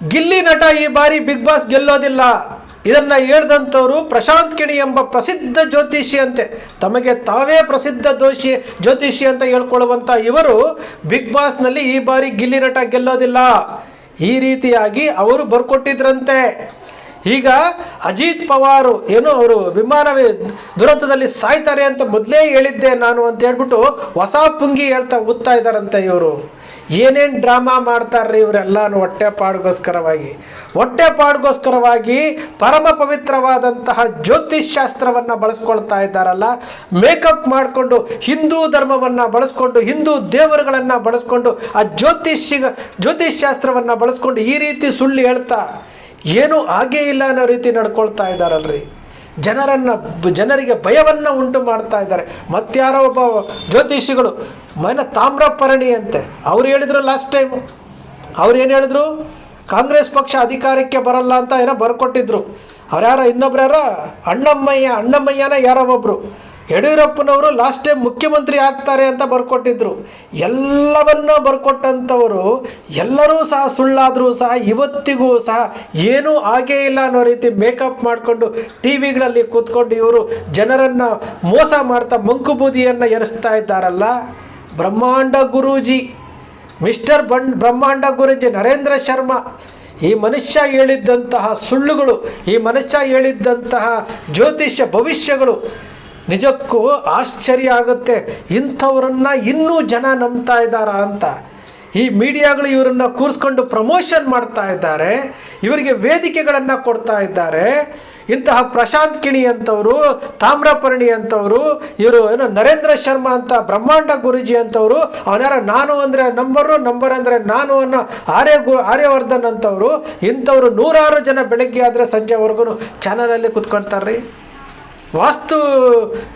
ಗಿಲ್ಲಿ ನಟ ಈ ಬಾರಿ ಬಿಗ್ ಬಾಸ್ ಗೆಲ್ಲೋದಿಲ್ಲ. ಇದನ್ನು ಹೇಳ್ದಂಥವ್ರು ಪ್ರಶಾಂತ್ ಕಿಣಿ ಎಂಬ ಪ್ರಸಿದ್ಧ ಜ್ಯೋತಿಷಿ ಅಂತೆ. ತಮಗೆ ತಾವೇ ಪ್ರಸಿದ್ಧ ದೋಷಿ, ಜ್ಯೋತಿಷಿ ಅಂತ ಹೇಳ್ಕೊಳ್ಳುವಂಥ ಇವರು ಬಿಗ್ ಬಾಸ್ನಲ್ಲಿ ಈ ಬಾರಿ ಗಿಲ್ಲಿ ನಟ ಗೆಲ್ಲೋದಿಲ್ಲ. ಈ ರೀತಿಯಾಗಿ ಅವರು ಬರ್ಕೊಟ್ಟಿದ್ರಂತೆ. ಈಗ ಅಜಿತ್ ಪವಾರು, ಏನು ಅವರು ವಿಮಾನ ದುರಂತದಲ್ಲಿ ಸಾಯ್ತಾರೆ ಅಂತ ಮೊದಲೇ ಹೇಳಿದ್ದೆ ನಾನು ಅಂತ ಹೇಳ್ಬಿಟ್ಟು ಹೊಸ ಪುಂಗಿ ಹೇಳ್ತಾ ಓದ್ತಾ ಇದ್ದಾರಂತೆ ಇವರು. ಏನೇನು ಡ್ರಾಮಾ ಮಾಡ್ತಾರ್ರಿ ಇವರೆಲ್ಲಾನು ಹೊಟ್ಟೆ ಪಾಡ್ಗೋಸ್ಕರವಾಗಿ? ಹೊಟ್ಟೆ ಪಾಡ್ಗೋಸ್ಕರವಾಗಿ ಪರಮ ಪವಿತ್ರವಾದಂತಹ ಜ್ಯೋತಿಷ್ ಶಾಸ್ತ್ರವನ್ನು ಬಳಸ್ಕೊಳ್ತಾ ಇದ್ದಾರಲ್ಲ? ಮೇಕಪ್ ಮಾಡಿಕೊಂಡು ಹಿಂದೂ ಧರ್ಮವನ್ನು ಬಳಸ್ಕೊಂಡು, ಹಿಂದೂ ದೇವರುಗಳನ್ನು ಬಳಸ್ಕೊಂಡು, ಆ ಜ್ಯೋತಿಷಿಗ ಜ್ಯೋತಿಷ್ ಶಾಸ್ತ್ರವನ್ನು ಬಳಸ್ಕೊಂಡು ಈ ರೀತಿ ಸುಳ್ಳು ಹೇಳ್ತಾ? ಏನೂ ಆಗೇ ಇಲ್ಲ ಅನ್ನೋ ರೀತಿ ನಡ್ಕೊಳ್ತಾ ಇದ್ದಾರಲ್ರಿ. ಜನರನ್ನು ಜನರಿಗೆ ಭಯವನ್ನು ಉಂಟು ಮಾಡ್ತಾ ಇದ್ದಾರೆ. ಮತ್ತಾರೋ ಒಬ್ಬ ಜ್ಯೋತಿಷಿಗಳು, ಮನ ತಾಮ್ರಪರಣಿ ಅಂತೆ. ಅವ್ರು ಹೇಳಿದ್ರು ಲಾಸ್ಟ್ ಟೈಮು ಅವ್ರು ಏನು ಹೇಳಿದ್ರು? ಕಾಂಗ್ರೆಸ್ ಪಕ್ಷ ಅಧಿಕಾರಕ್ಕೆ ಬರಲ್ಲ ಅಂತ ಏನೋ ಬರ್ಕೊಟ್ಟಿದ್ರು. ಅವ್ರು ಯಾರೋ ಇನ್ನೊಬ್ರು ಯಾರ ಅಣ್ಣಮ್ಮಯ್ಯ, ಅಣ್ಣಮ್ಮಯ್ಯನ ಯಾರೋ ಒಬ್ಬರು ಯಡಿಯೂರಪ್ಪನವರು ಲಾಸ್ಟ್ ಟೈಮ್ ಮುಖ್ಯಮಂತ್ರಿ ಆಗ್ತಾರೆ ಅಂತ ಬರ್ಕೊಟ್ಟಿದ್ರು. ಎಲ್ಲವನ್ನ ಬರ್ಕೊಟ್ಟಂಥವರು ಎಲ್ಲರೂ ಸಹ ಸುಳ್ಳಾದರೂ ಸಹ ಇವತ್ತಿಗೂ ಸಹ ಏನೂ ಆಗೇ ಇಲ್ಲ ಅನ್ನೋ ರೀತಿ ಮೇಕಪ್ ಮಾಡಿಕೊಂಡು ಟಿ ವಿಗಳಲ್ಲಿ ಕೂತ್ಕೊಂಡು ಇವರು ಜನರನ್ನು ಮೋಸ ಮಾಡ್ತಾ ಮಂಕುಬೂದಿಯನ್ನು ಎರಿಸ್ತಾ ಇದ್ದಾರಲ್ಲ? ಬ್ರಹ್ಮಾಂಡ ಗುರೂಜಿ, ಮಿಸ್ಟರ್ ಬಂಡ್ ಬ್ರಹ್ಮಾಂಡ ಗುರೂಜಿ ನರೇಂದ್ರ ಶರ್ಮಾ, ಈ ಮನುಷ್ಯ ಹೇಳಿದ್ದಂತಹ ಸುಳ್ಳುಗಳು, ಈ ಮನುಷ್ಯ ಹೇಳಿದ್ದಂತಹ ಜ್ಯೋತಿಷ್ಯ ಭವಿಷ್ಯಗಳು ನಿಜಕ್ಕೂ ಆಶ್ಚರ್ಯ ಆಗುತ್ತೆ. ಇಂಥವ್ರನ್ನ ಇನ್ನೂ ಜನ ನಂಬ್ತಾ ಇದ್ದಾರಾ ಅಂತ. ಈ ಮೀಡಿಯಾಗಳು ಇವರನ್ನು ಕೂರಿಸ್ಕೊಂಡು ಪ್ರಮೋಷನ್ ಮಾಡ್ತಾ ಇದ್ದಾರೆ. ಇವರಿಗೆ ವೇದಿಕೆಗಳನ್ನು ಕೊಡ್ತಾ ಇದ್ದಾರೆ. ಇಂತಹ ಪ್ರಶಾಂತ್ ಕಿಣಿ ಅಂತವರು, ತಾಮ್ರಪರ್ಣಿ ಅಂಥವರು ಇವರು ಏನು ನರೇಂದ್ರ ಶರ್ಮಾ ಅಂತ, ಬ್ರಹ್ಮಾಂಡ ಗುರುಜಿ ಅಂತವರು ಅವನ್ಯಾರ ನಾನು ಅಂದರೆ ನಂಬರು, ನಂಬರ್ ಅಂದರೆ ನಾನು ಅನ್ನೋ ಆರ್ಯ ಗು, ಆರ್ಯವರ್ಧನ್ ಅಂತವರು, ಇಂಥವ್ರು ನೂರಾರು ಜನ ಬೆಳಗ್ಗೆ ಆದರೆ ಸಂಜೆವರೆಗೂ ಚಾನಲಲ್ಲಿ ಕುತ್ಕೊಳ್ತಾರ್ರಿ ವಾಸ್ತು,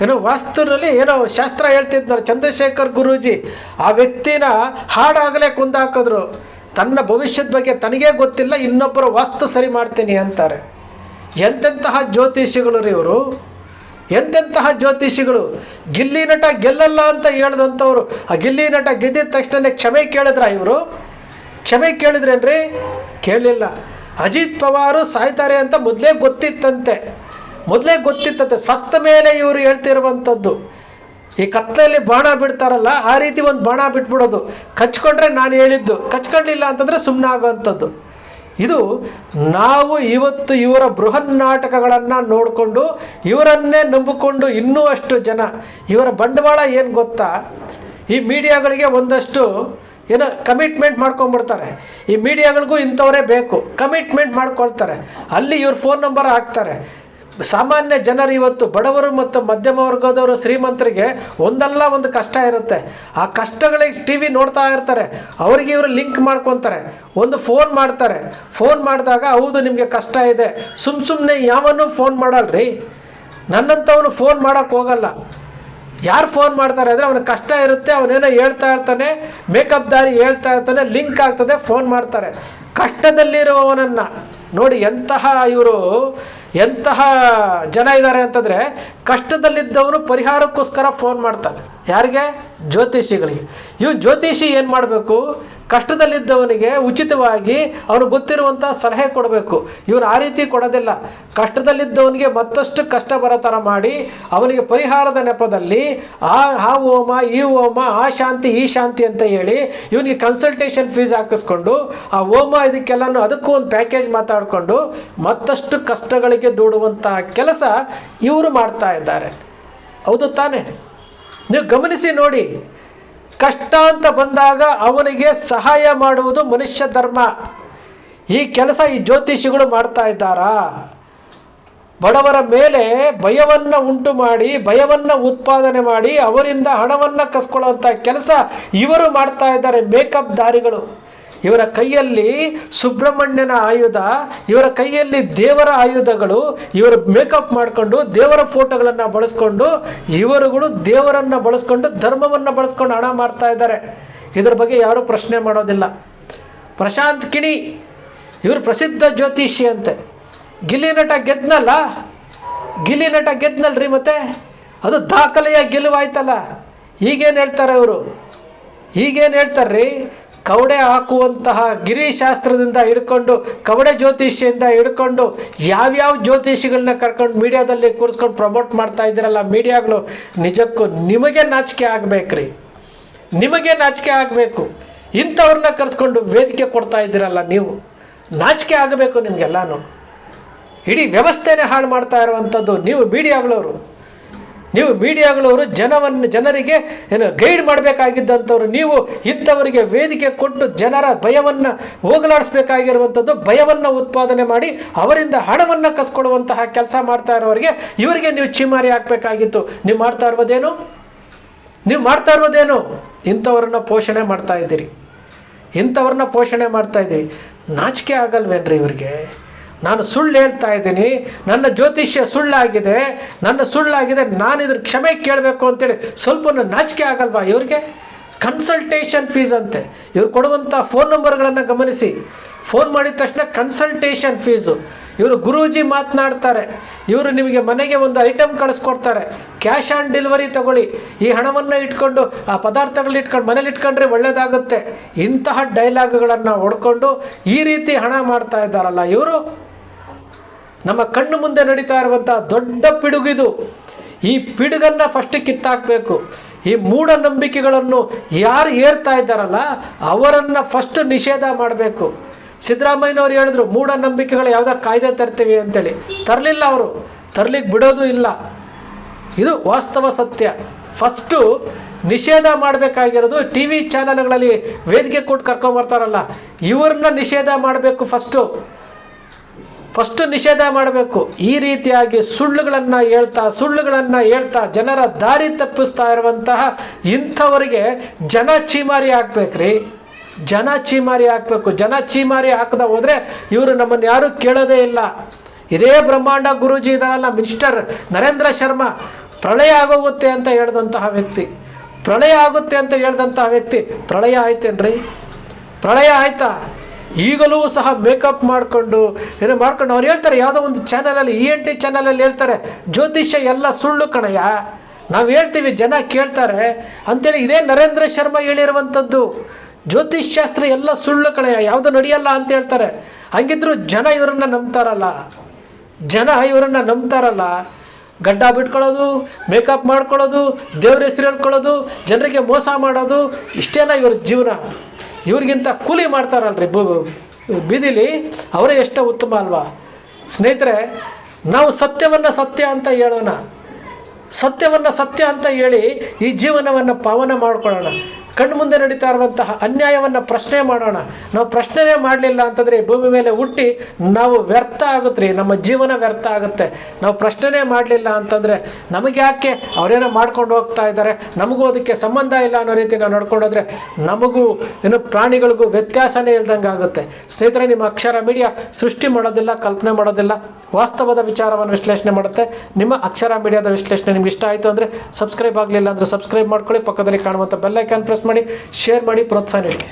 ಏನೋ ವಾಸ್ತುನಲ್ಲಿ ಏನೋ ಶಾಸ್ತ್ರ ಹೇಳ್ತಿದ್ದಾರೆ ಚಂದ್ರಶೇಖರ್ ಗುರೂಜಿ. ಆ ವ್ಯಕ್ತಿನ ಹಾಡಾಗಲೇ ಕುಂದಾಕಿದ್ರು. ತನ್ನ ಭವಿಷ್ಯದ ಬಗ್ಗೆ ತನಗೇ ಗೊತ್ತಿಲ್ಲ, ಇನ್ನೊಬ್ಬರು ವಾಸ್ತು ಸರಿ ಮಾಡ್ತೀನಿ ಅಂತಾರೆ. ಎಂತೆಂತಹ ಜ್ಯೋತಿಷಿಗಳು ರೀ ಇವರು? ಎಂತೆಂತಹ ಜ್ಯೋತಿಷಿಗಳು? ಗಿಲ್ಲಿ ನಟ ಗೆಲ್ಲಲ್ಲ ಅಂತ ಹೇಳ್ದಂಥವ್ರು. ಆ ಗಿಲ್ಲಿ ನಟ ಗೆದ್ದಿದ ತಕ್ಷಣ ಕ್ಷಮೆ ಕೇಳಿದ್ರ ಇವರು? ಕ್ಷಮೆ ಕೇಳಿದ್ರೇನ್ರಿ? ಕೇಳಲಿಲ್ಲ ಅಜಿತ್ ಪವಾರು ಸಾಯ್ತಾರೆ ಅಂತ ಮೊದಲೇ ಗೊತ್ತಿತ್ತಂತೆ. ಮೊದಲೇ ಗೊತ್ತಿತ್ತಂತೆ, ಸತ್ತ ಮೇಲೆ ಇವರು ಹೇಳ್ತಿರುವಂಥದ್ದು. ಈ ಕತ್ತಲೆಯಲ್ಲಿ ಬಾಣ ಬಿಡ್ತಾರಲ್ಲ, ಆ ರೀತಿ ಒಂದು ಬಾಣ ಬಿಟ್ಬಿಡೋದು. ಕಚ್ಕೊಂಡ್ರೆ ನಾನು ಹೇಳಿದ್ದು, ಕಚ್ಕೊಂಡಿಲ್ಲ ಅಂತಂದರೆ ಸುಮ್ಮನೆ ಆಗೋವಂಥದ್ದು ಇದು ನಾವು ಇವತ್ತು ಇವರ ಬೃಹನ್ ನಾಟಕಗಳನ್ನು ನೋಡಿಕೊಂಡು, ಇವರನ್ನೇ ನಂಬಿಕೊಂಡು ಇನ್ನೂ ಅಷ್ಟು ಜನ, ಇವರ ಬಂಡವಾಳ ಏನು ಗೊತ್ತಾ? ಈ ಮೀಡಿಯಾಗಳಿಗೆ ಒಂದಷ್ಟು ಏನೋ ಕಮಿಟ್ಮೆಂಟ್ ಮಾಡ್ಕೊಂಬಿಡ್ತಾರೆ ಈ ಮೀಡಿಯಾಗಳಿಗೂ ಇಂಥವರೇ ಬೇಕು ಕಮಿಟ್ಮೆಂಟ್ ಮಾಡ್ಕೊಳ್ತಾರೆ. ಅಲ್ಲಿ ಇವ್ರ ಫೋನ್ ನಂಬರ್ ಹಾಕ್ತಾರೆ. ಸಾಮಾನ್ಯ ಜನರು ಇವತ್ತು ಬಡವರು ಮತ್ತು ಮಧ್ಯಮ ವರ್ಗದವರು ಶ್ರೀಮಂತರಿಗೆ ಒಂದಲ್ಲ ಒಂದು ಕಷ್ಟ ಇರುತ್ತೆ. ಆ ಕಷ್ಟಗಳಿಗೆ ಟಿ ವಿ ನೋಡ್ತಾ ಇರ್ತಾರೆ. ಅವರಿಗೆ ಇವರು ಲಿಂಕ್ ಮಾಡ್ಕೊತಾರೆ. ಒಂದು ಫೋನ್ ಮಾಡ್ತಾರೆ. ಫೋನ್ ಮಾಡಿದಾಗ ಹೌದು ನಿಮಗೆ ಕಷ್ಟ ಇದೆ. ಸುಮ್ಮ ಸುಮ್ಮನೆ ಯಾವನ್ನೂ ಫೋನ್ ಮಾಡಲ್ರಿ. ನನ್ನಂಥವನು ಫೋನ್ ಮಾಡೋಕ್ಕೆ ಹೋಗಲ್ಲ. ಯಾರು ಫೋನ್ ಮಾಡ್ತಾರೆ ಅಂದರೆ ಅವನ ಕಷ್ಟ ಇರುತ್ತೆ, ಅವನೇನೋ ಹೇಳ್ತಾ ಇರ್ತಾನೆ, ಮೇಕಪ್ ದಾರಿ ಹೇಳ್ತಾ ಇರ್ತಾನೆ, ಲಿಂಕ್ ಆಗ್ತದೆ, ಫೋನ್ ಮಾಡ್ತಾರೆ. ಕಷ್ಟದಲ್ಲಿರುವವನನ್ನು. ನೋಡಿ ಎಂತಹ ಇವರು, ಎಂತಹ ಜನ ಇದ್ದಾರೆ ಅಂತಂದರೆ ಕಷ್ಟದಲ್ಲಿದ್ದವರು ಪರಿಹಾರಕ್ಕೋಸ್ಕರ ಫೋನ್ ಮಾಡ್ತಾರೆ ಯಾರಿಗೆ? ಜ್ಯೋತಿಷಿಗಳಿಗೆ. ಇವು ಜ್ಯೋತಿಷಿ ಏನು ಮಾಡಬೇಕು? ಕಷ್ಟದಲ್ಲಿದ್ದವನಿಗೆ ಉಚಿತವಾಗಿ ಅವನು ಗೊತ್ತಿರುವಂಥ ಸಲಹೆ ಕೊಡಬೇಕು. ಇವನು ಆ ರೀತಿ ಕೊಡೋದಿಲ್ಲ. ಕಷ್ಟದಲ್ಲಿದ್ದವನಿಗೆ ಮತ್ತಷ್ಟು ಕಷ್ಟ ಬರೋ ಥರ ಮಾಡಿ ಅವನಿಗೆ ಪರಿಹಾರದ ನೆಪದಲ್ಲಿ ಆ ಆ ಹೋಮ, ಈ ಹೋಮ, ಆ ಶಾಂತಿ, ಈ ಶಾಂತಿ ಅಂತ ಹೇಳಿ ಇವನಿಗೆ ಕನ್ಸಲ್ಟೇಷನ್ ಫೀಸ್ ಹಾಕಿಸ್ಕೊಂಡು ಆ ಹೋಮ ಇದಕ್ಕೆಲ್ಲನೂ ಅದಕ್ಕೂ ಒಂದು ಪ್ಯಾಕೇಜ್ ಮಾತಾಡಿಕೊಂಡು ಮತ್ತಷ್ಟು ಕಷ್ಟಗಳಿಗೆ ದೂಡುವಂಥ ಕೆಲಸ ಇವರು ಮಾಡ್ತಾ ಇದ್ದಾರೆ. ಹೌದು ತಾನೇ? ನೀವು ಗಮನಿಸಿ ನೋಡಿ. ಕಷ್ಟ ಅಂತ ಬಂದಾಗ ಅವನಿಗೆ ಸಹಾಯ ಮಾಡುವುದು ಮನುಷ್ಯ ಧರ್ಮ. ಈ ಕೆಲಸ ಈ ಜ್ಯೋತಿಷಿಗಳು ಮಾಡ್ತಾ ಇದ್ದಾರಾ? ಬಡವರ ಮೇಲೆ ಭಯವನ್ನು ಉಂಟು ಮಾಡಿ, ಭಯವನ್ನು ಉತ್ಪಾದನೆ ಮಾಡಿ ಅವರಿಂದ ಹಣವನ್ನು ಕಸ್ಕೊಳ್ಳುವಂಥ ಕೆಲಸ ಇವರು ಮಾಡ್ತಾ ಇದ್ದಾರೆ ಮೇಕಪ್ ದಾರಿಗಳು. ಇವರ ಕೈಯಲ್ಲಿ ಸುಬ್ರಹ್ಮಣ್ಯನ ಆಯುಧ, ಇವರ ಕೈಯಲ್ಲಿ ದೇವರ ಆಯುಧಗಳು, ಇವರು ಮೇಕಪ್ ಮಾಡಿಕೊಂಡು ದೇವರ ಫೋಟೋಗಳನ್ನು ಬಳಸ್ಕೊಂಡು ಇವರುಗಳು ದೇವರನ್ನು ಬಳಸ್ಕೊಂಡು ಧರ್ಮವನ್ನು ಬಳಸ್ಕೊಂಡು ಹಣ ಮಾಡ್ತಾ ಇದ್ದಾರೆ. ಇದ್ರ ಬಗ್ಗೆ ಯಾರೂ ಪ್ರಶ್ನೆ ಮಾಡೋದಿಲ್ಲ. ಪ್ರಶಾಂತ್ ಕಿಣಿ, ಇವರು ಪ್ರಸಿದ್ಧ ಜ್ಯೋತಿಷಿ ಅಂತೆ. ಗಿಲ್ಲಿ ನಟ ಗೆದ್ನಲ್ಲ? ಗಿಲ್ಲಿ ನಟ ಗೆದ್ನಲ್ರಿ ಮತ್ತೆ? ಅದು ದಾಖಲೆಯ ಗೆಲುವಾಯ್ತಲ್ಲ? ಈಗೇನು ಹೇಳ್ತಾರೆ ಅವರು? ಈಗೇನು ಹೇಳ್ತಾರ್ರಿ? ಕವಡೆ ಹಾಕುವಂತಹ ಗಿರಿಶಾಸ್ತ್ರದಿಂದ ಹಿಡ್ಕೊಂಡು ಕವಡೆ ಜ್ಯೋತಿಷ್ಯದಿಂದ ಹಿಡ್ಕೊಂಡು ಯಾವ್ಯಾವ ಜ್ಯೋತಿಷಿಗಳನ್ನ ಕರ್ಕೊಂಡು ಮೀಡಿಯಾದಲ್ಲಿ ಕೂರಿಸ್ಕೊಂಡು ಪ್ರಮೋಟ್ ಮಾಡ್ತಾ ಇದ್ದೀರಲ್ಲ ಮೀಡಿಯಾಗಳು, ನಿಜಕ್ಕೂ ನಿಮಗೆ ನಾಚಿಕೆ ಆಗ್ಬೇಕ್ರಿ. ನಿಮಗೆ ನಾಚಿಕೆ ಆಗಬೇಕು. ಇಂಥವ್ರನ್ನ ಕರೆಸ್ಕೊಂಡು ವೇದಿಕೆ ಕೊಡ್ತಾ ಇದ್ದೀರಲ್ಲ ನೀವು. ನಾಚಿಕೆ ಆಗಬೇಕು ನಿಮಗೆಲ್ಲಾನು. ಇಡೀ ವ್ಯವಸ್ಥೆನೇ ಹಾಳು ಮಾಡ್ತಾ ಇರುವಂಥದ್ದು ನೀವು ಮೀಡಿಯಾಗಳವರು. ನೀವು ಮೀಡಿಯಾಗಳವರು ಜನವನ್ನು ಜನರಿಗೆ ಏನು ಗೈಡ್ ಮಾಡಬೇಕಾಗಿದ್ದಂಥವ್ರು, ನೀವು ಇಂಥವರಿಗೆ ವೇದಿಕೆ ಕೊಟ್ಟು ಜನರ ಭಯವನ್ನು ಹೋಗಲಾಡಿಸ್ಬೇಕಾಗಿರುವಂಥದ್ದು ಭಯವನ್ನು ಉತ್ಪಾದನೆ ಮಾಡಿ ಅವರಿಂದ ಹಣವನ್ನು ಕಸ್ಕೊಡುವಂತಹ ಕೆಲಸ ಮಾಡ್ತಾ ಇರೋರಿಗೆ ಇವರಿಗೆ ನೀವು ಚಿಮಾರಿ ಹಾಕಬೇಕಾಗಿತ್ತು ನೀವು ಮಾಡ್ತಾ ಇರೋದೇನು ನೀವು ಮಾಡ್ತಾ ಇರೋದೇನು ಇಂಥವ್ರನ್ನ ಪೋಷಣೆ ಮಾಡ್ತಾ ಇದ್ದೀರಿ. ಇಂಥವ್ರನ್ನ ಪೋಷಣೆ ಮಾಡ್ತಾ ಇದ್ದೀವಿ ನಾಚಿಕೆ ಆಗಲ್ವೇನ್ರಿ ಇವ್ರಿಗೆ? ನಾನು ಸುಳ್ಳು ಹೇಳ್ತಾ ಇದ್ದೀನಿ, ನನ್ನ ಜ್ಯೋತಿಷ್ಯ ಸುಳ್ಳಾಗಿದೆ, ನನ್ನ ಸುಳ್ಳಾಗಿದೆ, ನಾನು ಇದ್ರ ಕ್ಷಮೆ ಕೇಳಬೇಕು ಅಂತೇಳಿ ಸ್ವಲ್ಪ ನಾಚಿಕೆ ಆಗಲ್ವಾ ಇವ್ರಿಗೆ? ಕನ್ಸಲ್ಟೇಷನ್ ಫೀಸ್ ಅಂತೆ. ಇವ್ರು ಕೊಡುವಂಥ ಫೋನ್ ನಂಬರ್ಗಳನ್ನು ಗಮನಿಸಿ. ಫೋನ್ ಮಾಡಿದ ತಕ್ಷಣ ಕನ್ಸಲ್ಟೇಷನ್ ಫೀಸು ಇವರು ಗುರೂಜಿ ಮಾತನಾಡ್ತಾರೆ. ಇವರು ನಿಮಗೆ ಮನೆಗೆ ಒಂದು ಐಟಮ್ ಕಳಿಸ್ಕೊಡ್ತಾರೆ. ಕ್ಯಾಶ್ ಆನ್ ಡೆಲಿವರಿ ತಗೊಳ್ಳಿ. ಈ ಹಣವನ್ನು ಇಟ್ಕೊಂಡು, ಆ ಪದಾರ್ಥಗಳನ್ನ ಇಟ್ಕೊಂಡು, ಮನೇಲಿ ಇಟ್ಕೊಂಡ್ರೆ ಒಳ್ಳೆಯದಾಗುತ್ತೆ ಇಂತಹ ಡೈಲಾಗ್ಗಳನ್ನು ಹೊಡ್ಕೊಂಡು ಈ ರೀತಿ ಹಣ ಮಾಡ್ತಾ ಇದ್ದಾರಲ್ಲ ಇವರು? ನಮ್ಮ ಕಣ್ಣು ಮುಂದೆ ನಡೀತಾ ಇರುವಂಥ ದೊಡ್ಡ ಪಿಡುಗಿದು. ಈ ಪಿಡುಗನ್ನು ಫಸ್ಟ್ ಕಿತ್ತಾಕಬೇಕು. ಈ ಮೂಢನಂಬಿಕೆಗಳನ್ನು ಯಾರು ಏರ್ತಾ ಇದ್ದಾರಲ್ಲ, ಅವರನ್ನು ಫಸ್ಟ್ ನಿಷೇಧ ಮಾಡಬೇಕು. ಸಿದ್ದರಾಮಯ್ಯನವ್ರು ಹೇಳಿದ್ರು, ಮೂಢನಂಬಿಕೆಗಳು ಯಾವುದೋ ಕಾಯ್ದೆ ತರ್ತೀವಿ ಅಂತೇಳಿ. ತರಲಿಲ್ಲ ಅವರು. ತರ್ಲಿಕ್ಕೆ ಬಿಡೋದು ಇಲ್ಲ. ಇದು ವಾಸ್ತವ ಸತ್ಯ. ಫಸ್ಟು ನಿಷೇಧ ಮಾಡಬೇಕಾಗಿರೋದು ಟಿ ವಿ ಚಾನಲ್ಗಳಲ್ಲಿ ವೇದಿಕೆ ಕೊಟ್ಟು ಕರ್ಕೊಂಬರ್ತಾರಲ್ಲ, ಇವ್ರನ್ನ ನಿಷೇಧ ಮಾಡಬೇಕು ಫಸ್ಟು ಫಸ್ಟ್ ನಿಷೇಧ ಮಾಡಬೇಕು. ಈ ರೀತಿಯಾಗಿ ಸುಳ್ಳುಗಳನ್ನು ಹೇಳ್ತಾ ಸುಳ್ಳುಗಳನ್ನು ಹೇಳ್ತಾ ಜನರ ದಾರಿ ತಪ್ಪಿಸ್ತಾ ಇರುವಂತಹ ಇಂಥವರಿಗೆ ಜನ ಚೀಮಾರಿ ಹಾಕ್ಬೇಕ್ರಿ ಜನ ಚೀಮಾರಿ ಹಾಕ್ಬೇಕು ಜನ ಚೀಮಾರಿ ಹಾಕದ ಹೋದರೆ ಇವರು ನಮ್ಮನ್ನು ಯಾರೂ ಕೇಳೋದೇ ಇಲ್ಲ. ಇದೇ ಬ್ರಹ್ಮಾಂಡ ಗುರೂಜಿ ಇದಾರಲ್ಲ ಮಿನಿಸ್ಟರ್ ನರೇಂದ್ರ ಶರ್ಮಾ. ಪ್ರಳಯ ಆಗೋಗುತ್ತೆ ಅಂತ ಹೇಳಿದಂತಹ ವ್ಯಕ್ತಿ. ಪ್ರಳಯ ಆಗುತ್ತೆ ಅಂತ ಹೇಳಿದಂತಹ ವ್ಯಕ್ತಿ, ಪ್ರಳಯ ಆಯ್ತೇನ್ರಿ? ಪ್ರಳಯ ಆಯ್ತಾ? ಈಗಲೂ ಸಹ ಮೇಕಪ್ ಮಾಡಿಕೊಂಡು, ಏನೋ ಮಾಡ್ಕೊಂಡು, ಅವ್ರು ಹೇಳ್ತಾರೆ, ಯಾವುದೋ ಒಂದು ಚಾನಲಲ್ಲಿ ಇ ಎನ್ ಟಿ ಚಾನಲಲ್ಲಿ ಹೇಳ್ತಾರೆ, ಜ್ಯೋತಿಷ್ಯ ಎಲ್ಲ ಸುಳ್ಳು ಕಣಯ್ಯ. ನಾವು ಹೇಳ್ತೀವಿ, ಜನ ಕೇಳ್ತಾರೆ. ಅಂತೇಳಿ ಇದೇ ನರೇಂದ್ರ ಶರ್ಮಾ ಹೇಳಿರುವಂಥದ್ದು ಜ್ಯೋತಿಷ್ ಶಾಸ್ತ್ರ ಎಲ್ಲ ಸುಳ್ಳು ಕಣಯ್ಯ, ಯಾವುದು ನಡೆಯಲ್ಲ ಅಂತ ಹೇಳ್ತಾರೆ. ಹಂಗಿದ್ರು ಜನ ಇವರನ್ನ ನಂಬ್ತಾರಲ್ಲ. ಜನ ಇವರನ್ನ ನಂಬ್ತಾರಲ್ಲ. ಗಡ್ಡ ಬಿಟ್ಕೊಳ್ಳೋದು ಮೇಕಪ್ ಮಾಡ್ಕೊಳ್ಳೋದು, ದೇವ್ರ ಹೆಸರು ಹೇಳ್ಕೊಳ್ಳೋದು, ಜನರಿಗೆ ಮೋಸ ಮಾಡೋದು, ಇಷ್ಟೇನ ಇವ್ರ ಜೀವನ? ಇವ್ರಿಗಿಂತ ಕೂಲಿ ಮಾಡ್ತಾರಲ್ರಿ ಬೀದಿಲಿ, ಅವರೇ ಎಷ್ಟೋ ಉತ್ತಮ ಅಲ್ವಾ? ಸ್ನೇಹಿತರೆ, ನಾವು ಸತ್ಯವನ್ನು ಸತ್ಯ ಅಂತ ಹೇಳೋಣ. ಸತ್ಯವನ್ನು ಸತ್ಯ ಅಂತ ಹೇಳಿ ಈ ಜೀವನವನ್ನು ಪಾವನ ಮಾಡ್ಕೊಳ್ಳೋಣ. ಕಣ್ಣು ಮುಂದೆ ನಡೀತಾ ಇರುವಂತಹ ಅನ್ಯಾಯವನ್ನು ಪ್ರಶ್ನೆ ಮಾಡೋಣ. ನಾವು ಪ್ರಶ್ನೆನೇ ಮಾಡಲಿಲ್ಲ ಅಂತಂದರೆ ಭೂಮಿ ಮೇಲೆ ಹುಟ್ಟಿ ನಾವು ವ್ಯರ್ಥ ಆಗುತ್ತೆ ನಮ್ಮ ಜೀವನ ವ್ಯರ್ಥ ಆಗುತ್ತೆ. ನಾವು ಪ್ರಶ್ನೆನೇ ಮಾಡಲಿಲ್ಲ ಅಂತಂದರೆ ನಮಗೆ ಯಾಕೆ ಅವರೇನೋ ಮಾಡ್ಕೊಂಡು ಹೋಗ್ತಾ ಇದ್ದಾರೆ. ನಮಗೂ ಅದಕ್ಕೆ ಸಂಬಂಧ ಇಲ್ಲ ಅನ್ನೋ ರೀತಿ ನಾವು ನೋಡ್ಕೊಂಡೋದ್ರೆ ನಮಗೂ ಏನು ಪ್ರಾಣಿಗಳಿಗೂ ವ್ಯತ್ಯಾಸನೇ ಇಲ್ದಂಗೆ ಆಗುತ್ತೆ. ಸ್ನೇಹಿತರೆ, ನಿಮ್ಮ ಅಕ್ಷರ ಮೀಡಿಯಾ ಸೃಷ್ಟಿ ಮಾಡೋದಿಲ್ಲ, ಕಲ್ಪನೆ ಮಾಡೋದಿಲ್ಲ. ವಾಸ್ತವದ ವಿಚಾರವನ್ನು ವಿಶ್ಲೇಷಣೆ ಮಾಡುತ್ತೆ. ನಿಮ್ಮ ಅಕ್ಷರ ಮೀಡಿಯಾದ ವಿಶ್ಲೇಷಣೆ ನಿಮ್ಗೆ ಇಷ್ಟ ಆಯಿತು ಅಂದರೆ ಸಬ್ಸ್ಕ್ರೈಬ್ ಆಗಲಿಲ್ಲ ಅಂದರೆ ಸಬ್ಸ್ಕ್ರೈಬ್ ಮಾಡ್ಕೊಳ್ಳಿ. ಪಕ್ಕದಲ್ಲಿ ಕಾಣುವಂಥ ಬೆಲ್ಲೈಕಾನ್ ಪ್ರೆಸ್ ಮಾಡಿ ಶೇರ್ ಮಾಡಿ ಪ್ರೋತ್ಸಾಹ ನೀಡಿ